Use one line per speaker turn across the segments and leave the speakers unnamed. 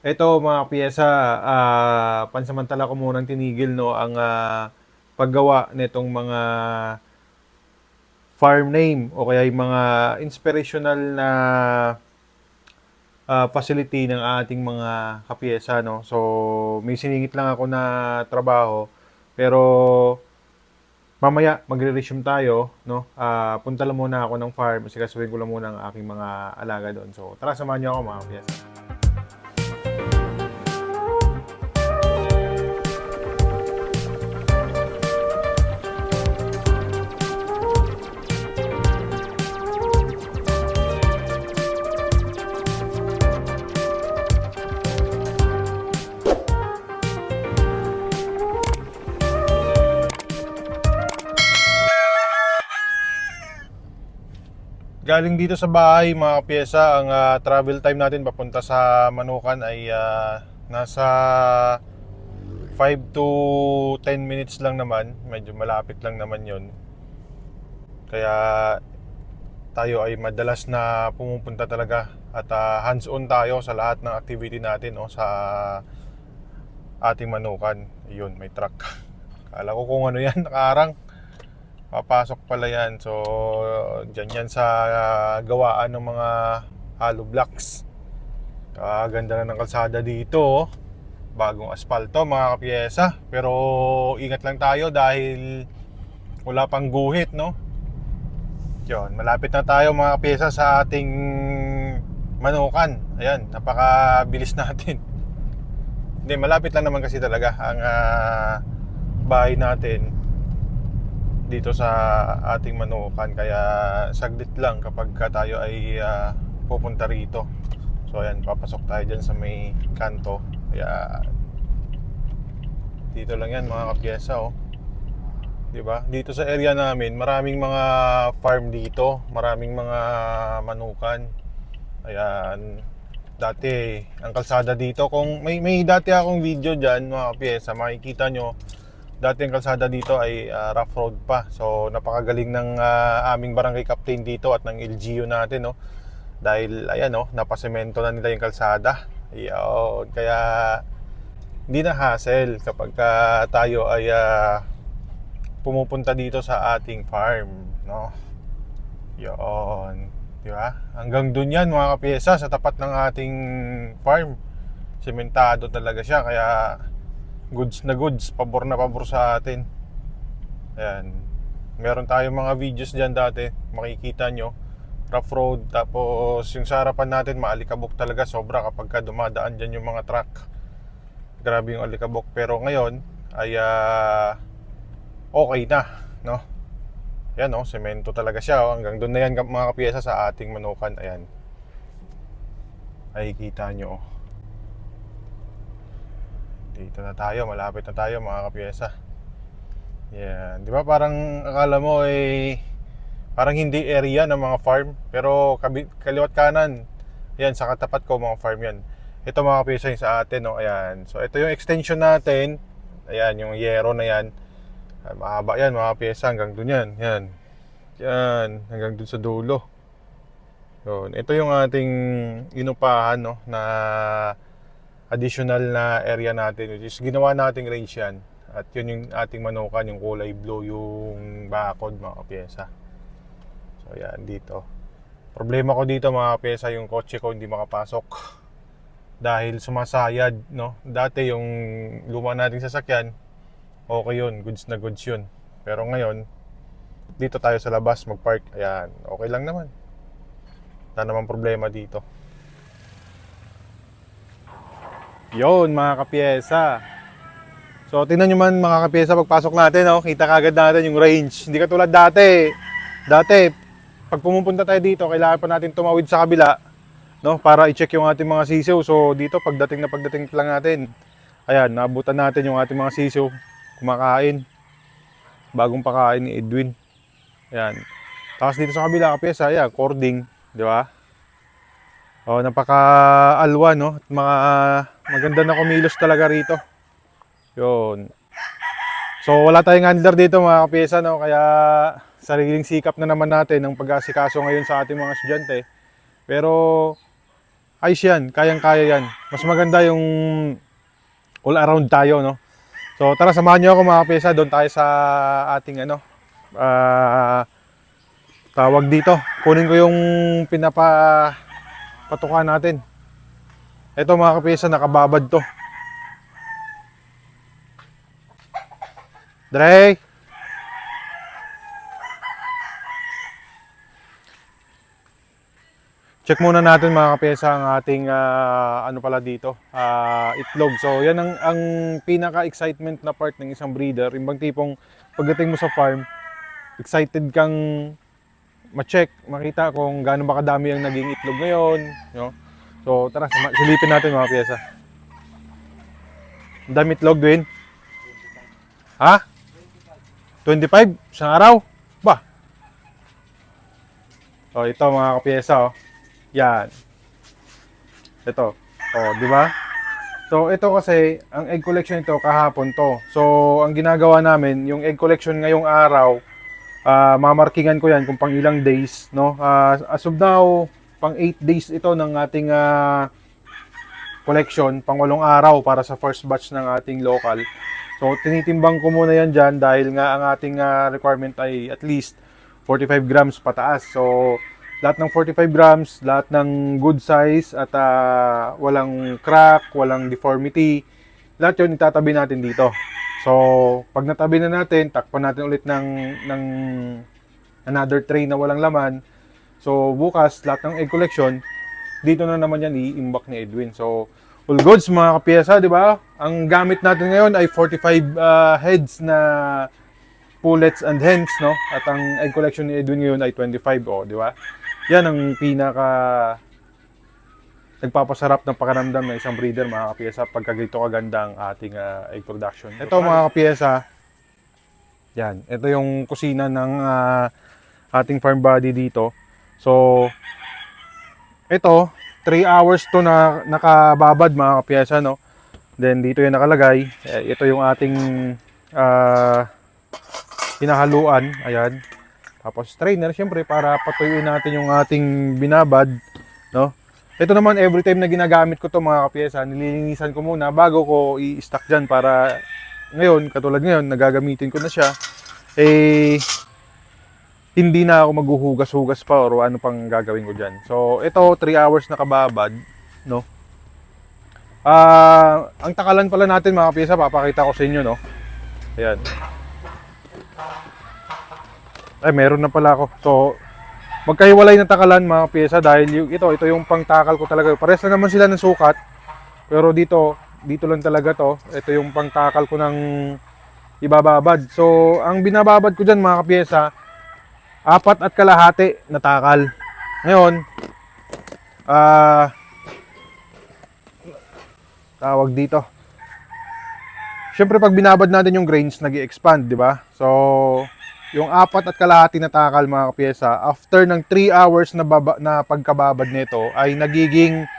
Ito mga piyesa, ah, pansamantala ko munang tinigil no ang ah, paggawa nitong mga farm name o kaya yung mga inspirational na ah, facility ng ating mga kapiyesa no. So may siningit lang ako na trabaho pero mamaya magre-resume tayo no. Ah, punta lang muna ako ng farm kasi kasuhin ko lang muna ang aking mga alaga doon. So tara samahan niyo ako mga kapiyesa. Galing dito sa bahay mga pyesa, ang ah, travel time natin papunta sa Manukan ay ah, nasa 5 to 10 minutes lang naman. Medyo malapit lang naman yon. Kaya tayo ay madalas na pumupunta talaga at ah, hands-on tayo sa lahat ng activity natin no, sa ating Manukan. Yun, may truck. Kala ko kung ano yan, nakaarang. Papasok pala yan. So, dyan yan sa ah, gawaan ng mga hollow blocks. Kaganda na ng kalsada dito. oh. Bagong asfalto mga kapiyesa. Pero ingat lang tayo dahil wala pang guhit, no? Yun, malapit na tayo mga kapiyesa sa ating manukan. Ayan, napakabilis natin. Hindi, malapit lang naman kasi talaga ang ah, bahay natin dito sa ating manukan. Kaya saglit lang kapag ka tayo ay ah, pupunta rito. So ayan papasok tayo dyan sa may kanto. Kaya dito lang yan mga kapyesa oh. Di ba? Dito sa area namin maraming mga farm dito. Maraming mga manukan. Ayan. Dati ang kalsada dito kung may may dati akong video diyan mga kapyesa makikita nyo dati ang kalsada dito ay ah, rough road pa. So napakagaling ng ah, aming barangay captain dito at ng LGU natin no. Dahil ayan no, napasemento na nila yung kalsada. Ayun, kaya hindi na hassle kapag ka tayo ay ah, pumupunta dito sa ating farm, no. Yon, di ba? Hanggang dun yan mga kapiyesa sa tapat ng ating farm. Sementado talaga siya kaya goods na goods, pabor na pabor sa atin. Ayan. Meron tayong mga videos dyan dati, makikita nyo. Rough road, tapos yung sa harapan natin, maalikabok talaga sobra kapag ka dumadaan dyan yung mga truck. Grabe yung alikabok. Pero ngayon, ay ah, okay na, no? Yan, no? Semento talaga siya. Oh. Hanggang doon na yan mga kapiyesa sa ating manukan. Ayan. Ay, kita nyo, oh. Dito na tayo, malapit na tayo mga kapiyesa. Yan, di ba parang akala mo eh parang hindi area ng mga farm, pero kaliwat kanan. Yan, sa katapat ko mga farm yan. Ito mga kapiyesa yung sa atin, no? Ayan. So ito yung extension natin. Ayan, yung yero na yan. Ay, mahaba yan mga kapiyesa hanggang dun yan. Yan. Yan, hanggang dun sa dulo. Yun. Ito yung ating inupahan, no? Na additional na area natin which is ginawa nating range yan. At yun yung ating manukan yung kulay blue yung bakod mga pyesa so yan dito. Problema ko dito mga pyesa yung kotse ko hindi makapasok. Dahil sumasayad no? Dati yung luma nating sasakyan okay yun goods na goods yun. Pero ngayon dito tayo sa labas magpark. Ayan okay lang naman. Wala namang problema dito Yon mga kapiyesa. So tingnan nyo man mga kapiyesa pagpasok natin, oh, kita kagad natin yung range. Hindi katulad dati. Dati, pag pumupunta tayo dito, kailangan pa natin tumawid sa kabila no, para i-check yung ating mga sisiw. So dito pagdating na pagdating lang natin, ayan, nabutan natin yung ating mga sisiw kumakain. Bagong pakain ni Edwin. Ayan. Tapos dito sa kabila kapiyesa, ayan, cording, di ba? Oh, napaka-alwa no. Mga maganda na kumilos talaga rito. 'Yon. So wala tayong handler dito mga kapiyesa no, kaya sariling sikap na naman natin ang pag-asikaso ngayon sa ating mga estudyante. Pero ayos yan, kayang-kaya yan. Mas maganda yung all around tayo, no? So, tara, samahan nyo ako mga kapesa. Doon tayo sa ating ano, ah, tawag dito. Kunin ko yung pinapa patukan natin. Ito mga kapesa, nakababad to. Dre! Check muna natin mga kapesa ang ating ah, ano pala dito, ah, itlog. So yan ang, ang pinaka-excitement na part ng isang breeder. Yung bang tipong pagdating mo sa farm, excited kang ma-check, makita kung gaano ba kadami ang naging itlog ngayon. No? So tara, silipin natin mga piyesa. Ang dami itlog, Dwayne. Ha? 25? Isang araw? Ba? Oh, ito mga kapiyesa, oh. Yan. Ito. Oh, di ba? So, ito kasi, ang egg collection ito, kahapon to. So, ang ginagawa namin, yung egg collection ngayong araw, ah mamarkingan ko yan kung pang ilang days, no? Ah, as of now, pang 8 days ito ng ating ah, collection, pang walong araw para sa first batch ng ating local. So, tinitimbang ko muna yan dyan dahil nga ang ating ah, requirement ay at least 45 grams pataas. So, lahat ng 45 grams, lahat ng good size at ah, walang crack, walang deformity, lahat yun itatabi natin dito. So, pag natabi na natin, takpan natin ulit ng, ng another tray na walang laman. So, bukas, lahat ng egg collection, dito na naman yan i-imbak ni Edwin. So, all goods mga kapiyesa, di ba? Ang gamit natin ngayon ay 45 ah, heads na pullets and hens, no? At ang egg collection ni Edwin ngayon ay 25, oh, di ba? Yan ang pinaka nagpapasarap ng pakiramdam ng isang breeder mga kapiyesa pagka ganito kaganda ang ating ah, egg production. Ito mga kapiyesa, yan, ito yung kusina ng ah, ating farm body dito. So, ito, 3 hours to na nakababad mga kapiyesa, no? Then dito yung nakalagay, eh, ito yung ating ah, hinahaluan, ayan. Tapos strainer, syempre, para patuyuin natin yung ating binabad, no? Ito naman, every time na ginagamit ko to mga kapiyesa, nililinisan ko muna bago ko i-stack dyan para ngayon, katulad ngayon, nagagamitin ko na siya, eh, hindi na ako maghuhugas-hugas pa or ano pang gagawin ko dyan. So, ito, 3 hours na kababad, no? Ah, ang takalan pala natin mga kapiyesa, papakita ko sa inyo, no? Ayan. Ay, meron na pala ako. So, magkahiwalay na takalan mga pyesa dahil yung, ito, ito yung pangtakal ko talaga. Pares na naman sila ng sukat. Pero dito, dito lang talaga to. Ito yung pangtakal ko ng ibababad. So, ang binababad ko dyan mga kapyesa, apat at kalahati na takal. Ngayon, ah, tawag dito. Siyempre pag binabad natin yung grains, nag expand di ba? So, yung apat at kalahati na takal mga kapiyesa, after ng 3 hours na, baba, na pagkababad nito, ay nagiging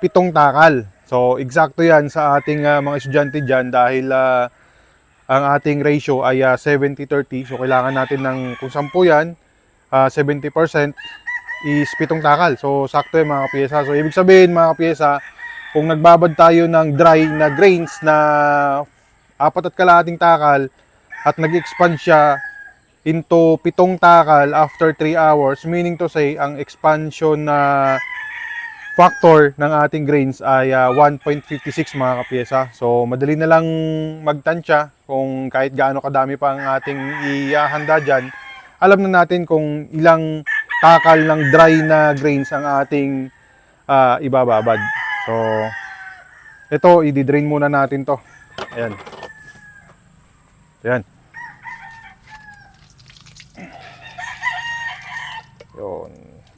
pitong takal. So, eksakto yan sa ating ah, mga estudyante dyan dahil ah, ang ating ratio ay ah, 70-30. So, kailangan natin ng, kung 10 yan, ah, 70% is pitong takal. So, sakto yan mga kapiyesa. So, ibig sabihin mga kapiyesa, kung nagbabad tayo ng dry na grains na apat at kalahating takal at nag-expand siya into pitong takal after 3 hours, meaning to say, ang expansion na factor ng ating grains ay ah, 1.56 mga kapiyesa. So, madali na lang magtansya kung kahit gaano kadami pa ang ating ihahanda dyan. Alam na natin kung ilang takal ng dry na grains ang ating ah, ibababad. So, ito, i-drain muna natin to. Ayan. Ayan.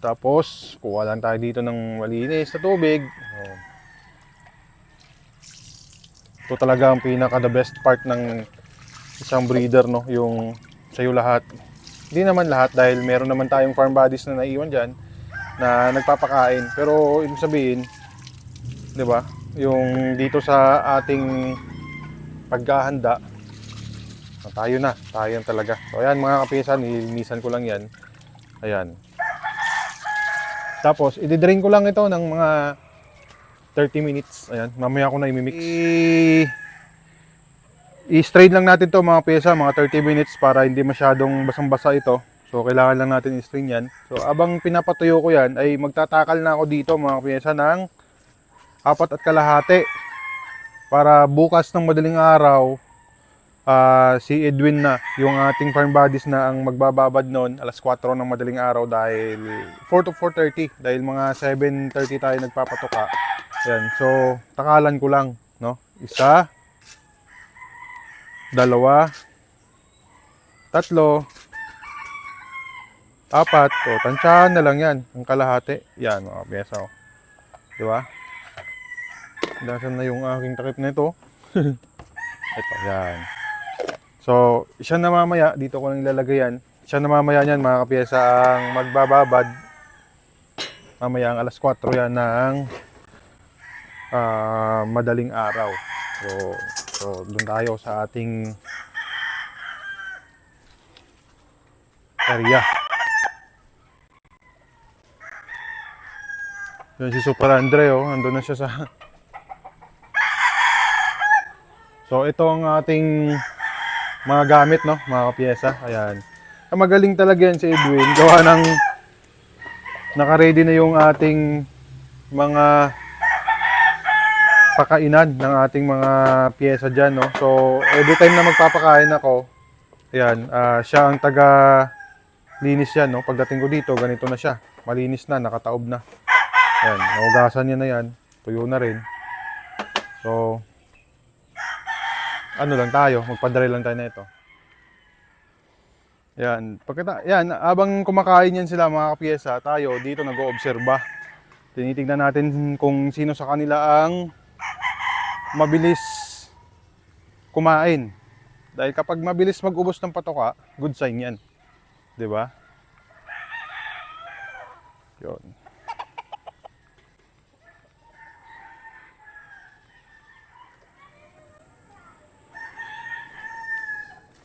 Tapos, kuha lang tayo dito ng malinis na tubig. Yun. Ito talaga ang pinaka the best part ng isang breeder, no? Yung sa'yo lahat. Hindi naman lahat dahil meron naman tayong farm bodies na naiwan dyan na nagpapakain. Pero, ibig sabihin, di ba? Yung dito sa ating paghahanda, ah, tayo na, tayo talaga. So ayan mga kapisan, nilinisan ko lang yan. Ayan. Tapos, i-drain ko lang ito ng mga 30 minutes. Ayan, mamaya ako na imimix. I- I-strain lang natin to mga pyesa, mga 30 minutes para hindi masyadong basang-basa ito. So, kailangan lang natin i-strain yan. So, abang pinapatuyo ko yan, ay magtatakal na ako dito mga pyesa ng apat at kalahati. Para bukas ng madaling araw, ah, si Edwin na, yung ating farm bodies na ang magbababad noon, alas 4 ng madaling araw dahil 4 to 4.30, dahil mga 7.30 tayo nagpapatuka. Yan, so takalan ko lang, no? Isa, dalawa, tatlo, apat, o tansyahan na lang yan, ang kalahati. Yan, mga pyesa, oh. Di ba? Nasaan na yung aking takip nito? Ito, yan. So, siya na mamaya, dito ko lang ilalagay yan. Siya na mamaya niyan, mga kapiyesa, ang magbababad. Mamaya ang alas 4 yan ng ah, madaling araw. So, so doon tayo sa ating area. Yan si Super Andre, oh. Andun na siya sa... So, ito ang ating mga gamit, no? Mga kapiyesa. Ayan. Ang magaling talaga yan si Edwin. Gawa ng naka-ready na yung ating mga pakainan ng ating mga piyesa dyan, no? So, every time na magpapakain ako, ayan, ah, siya ang taga linis yan, no? Pagdating ko dito, ganito na siya. Malinis na, nakataob na. Ayan, naugasan niya na yan. Tuyo na rin. So, ano lang tayo, magpadry lang tayo na ito. Yan, pagkata, yan, abang kumakain yan sila mga kapiyesa, tayo dito nag-oobserba. Tinitignan natin kung sino sa kanila ang mabilis kumain. Dahil kapag mabilis mag-ubos ng patoka, good sign yan. 'Di ba? Yun.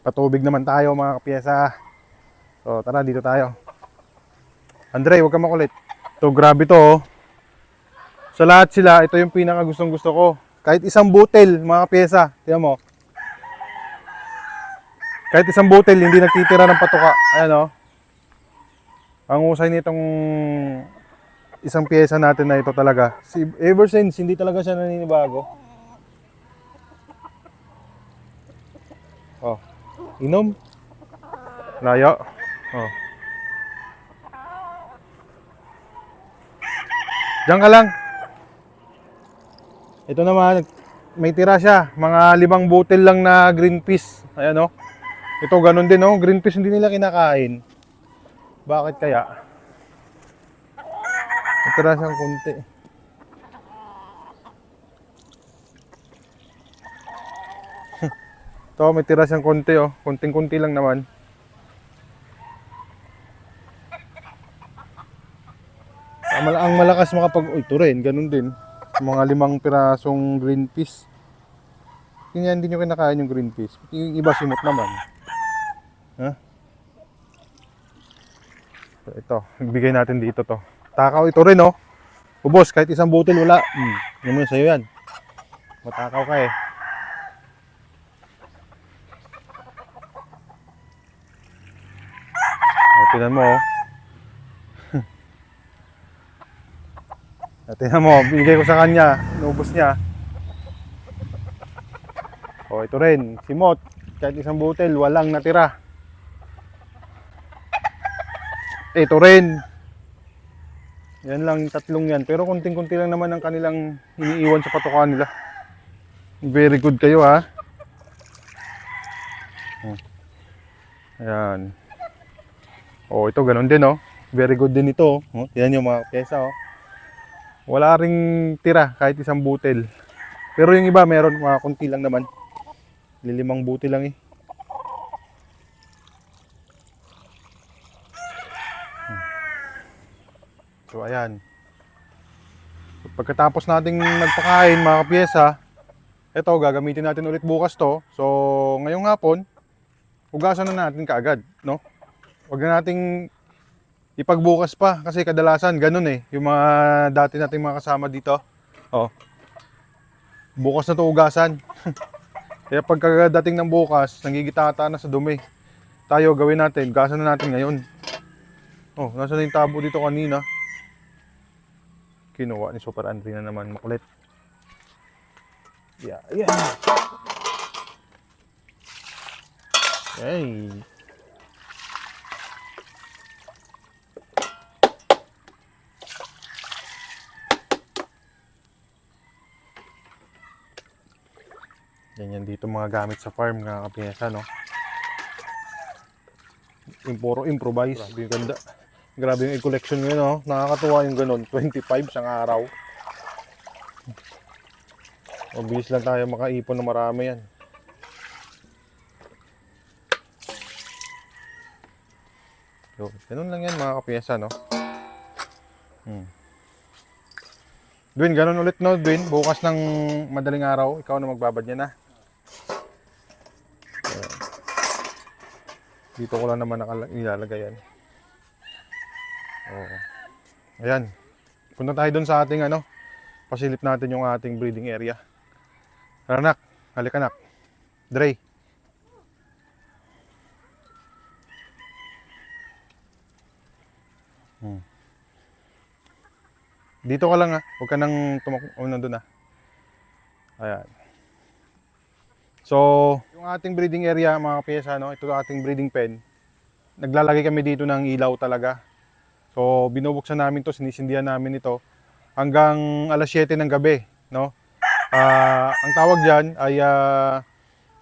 Patubig naman tayo mga kapiyesa. So tara dito tayo. Andre, huwag ka makulit. To grabe to oh. Sa lahat sila, ito yung pinaka gustong gusto ko. Kahit isang butel, mga pyesa. Tingnan mo. Kahit isang butel, hindi nagtitira ng patuka. Ayan oh. Ang usay nitong isang pyesa natin na ito talaga. Si, ever since, hindi talaga siya naninibago. Oh. Inom. Layo. Oh. Diyan ka lang. Ito naman, may tira siya. Mga limang butel lang na green peas. Ayan o. Ito ganun din o. Green peas hindi nila kinakain. Bakit kaya? May tira siyang kunti. Ito, may tira siyang konti oh. Kunting-kunti lang naman. Ang, ang malakas makapag... Uy, ito rin, ganun din. Mga limang pirasong green peas. Kaya hindi nyo kinakain yung green peas. Yung iba simot naman. Ha? So, ito, nagbigay natin dito to. Takaw ito rin oh. Ubos, kahit isang butil wala. Hmm, yun mo sa'yo yan. Matakaw ka eh. O, tingnan mo oh. At tingnan mo, binigay ko sa kanya, inubos niya. O, ito rin, simot. Kahit isang butel, walang natira. Ito rin. Yan lang, tatlong yan. Pero kunting-kunti lang naman ang kanilang iniiwan sa patukan nila. Very good kayo ha. O. Ayan. Oh, ito ganun din oh. Very good din ito. Oh. Yan yung mga pyesa oh. Wala ring tira kahit isang butel. Pero yung iba meron mga kunti lang naman. Lilimang butil lang eh. Hmm. So ayan. Pagkatapos nating nagpakain mga kapyesa, ito gagamitin natin ulit bukas to. So ngayong hapon, hugasan na natin kaagad, no? Huwag na nating ipagbukas pa kasi kadalasan ganun eh. Yung mga dati nating mga kasama dito, Oh. Bukas na to ugasan. Kaya pagkadating ng bukas, nangigitata na sa dumi. Tayo gawin natin, gasan na natin ngayon. Oh, nasa na yung tabo dito kanina? Kinuha ni Super Andre na naman makulit. Yeah, yeah. Hey. Yan yan dito mga gamit sa farm nga kapiyesa, no? Puro improvise. Grabe yung ganda. Grabe yung collection ngayon, no? Nakakatuwa yung ganun. 25 sang araw. Mabilis lang tayo makaipon ng marami yan. So, ganun lang yan mga kapiyesa, no? Hmm. Dwin, ganun ulit no, Dwin. Bukas ng madaling araw, ikaw na magbabad niya na. Dito ko lang naman nakala- ilalagay yan. Oo. Ayan. Punta tayo doon sa ating ano, pasilip natin yung ating breeding area. Tara nak, halika nak. Dre. Hmm. Dito ka lang ha. Huwag ka nang tumak... O, nandun na. Ayan. So, yung ating breeding area, mga kapiyesa, no? ito yung ating breeding pen. Naglalagay kami dito ng ilaw talaga. So, binubuksan namin to, sinisindihan namin ito hanggang alas 7 ng gabi. No? Ah, ang tawag dyan ay ah,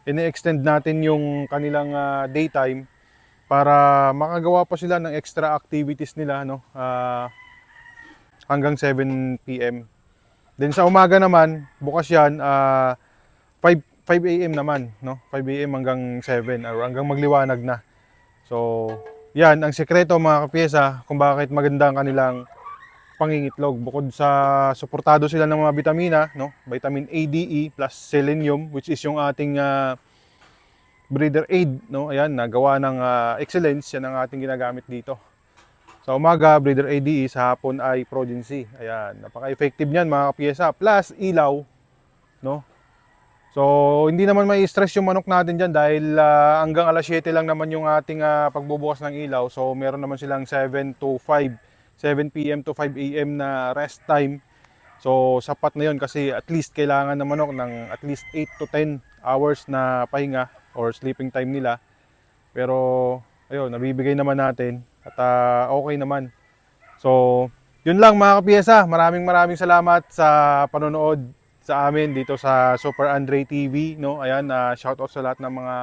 ini-extend natin yung kanilang ah, daytime para makagawa pa sila ng extra activities nila no Ah, hanggang 7 p.m. Then sa umaga naman, bukas yan, ah, 5, 5 a.m. naman, no? 5 a.m. hanggang 7 or hanggang magliwanag na. So, yan, ang sekreto mga kapiyesa kung bakit maganda ang kanilang pangingitlog. Bukod sa suportado sila ng mga vitamina, no? Vitamin A, D, E plus selenium which is yung ating ah, breeder aid, no? Ayan, nagawa ng ah, excellence, yan ang ating ginagamit dito. Sa umaga, breeder ADE, sa hapon ay Progency. Ayan, napaka-effective niyan mga kapiyesa. Plus, ilaw, no? So, hindi naman may stress yung manok natin dyan dahil ah, hanggang alas 7 lang naman yung ating ah, pagbubukas ng ilaw. So, meron naman silang 7 to 5, 7 p.m. to 5 a.m. na rest time. So, sapat na yun kasi at least kailangan ng manok ng at least 8 to 10 hours na pahinga or sleeping time nila. Pero, ayun, nabibigay naman natin at ah, okay naman. So, yun lang mga kapiyesa. Maraming maraming salamat sa panonood sa amin dito sa Super Andre TV, no? Ayan, na shout out sa lahat ng mga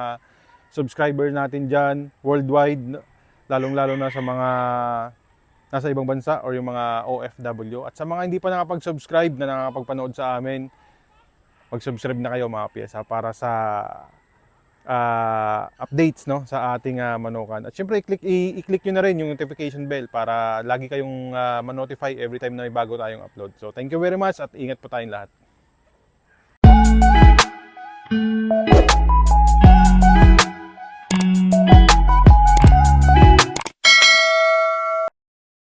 subscriber natin diyan worldwide, lalong-lalo na sa mga nasa ibang bansa or yung mga OFW at sa mga hindi pa nakapag-subscribe na nakapagpanood sa amin, mag-subscribe na kayo mga kapiyesa para sa ah, updates no sa ating ah, manukan. At syempre i-click i-click niyo na rin yung notification bell para lagi kayong ah, ma-notify every time na may bago tayong upload. So thank you very much at ingat po tayong lahat. you.